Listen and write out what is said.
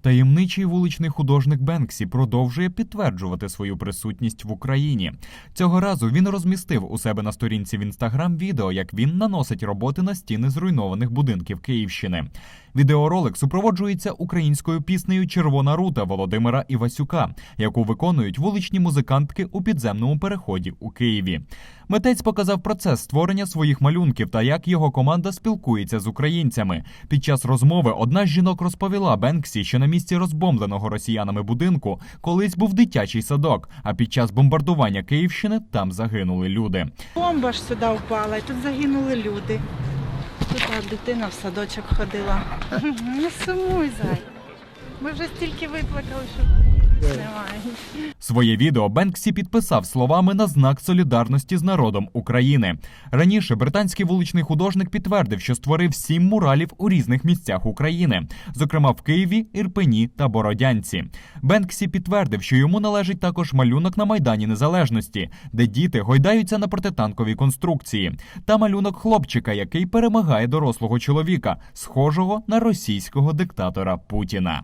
Таємничий вуличний художник Бенксі продовжує підтверджувати свою присутність в Україні. Цього разу він розмістив у себе на сторінці в інстаграм відео, як він наносить роботи на стіни зруйнованих будинків Київщини. Відеоролик супроводжується українською піснею Червона рута Володимира Івасюка, яку виконують вуличні музикантки у підземному переході у Києві. Митець показав процес створення своїх малюнків та як його команда спілкується з українцями. Під час розмови одна з жінок розповіла Бенксі, що на місці розбомбленого росіянами будинку колись був дитячий садок, а під час бомбардування Київщини там загинули люди. Бомба ж сюди впала, і тут загинули люди. Тут дитина в садочок ходила. Не сумуй, зай. Ми вже стільки виплакали, що. Своє відео Бенксі підписав словами на знак солідарності з народом України. Раніше британський вуличний художник підтвердив, що створив сім муралів у різних місцях України, зокрема в Києві, Ірпені та Бородянці. Бенксі підтвердив, що йому належить також малюнок на майдані Незалежності, де діти гойдаються на протитанковій конструкції, та малюнок хлопчика, який перемагає дорослого чоловіка, схожого на російського диктатора Путіна.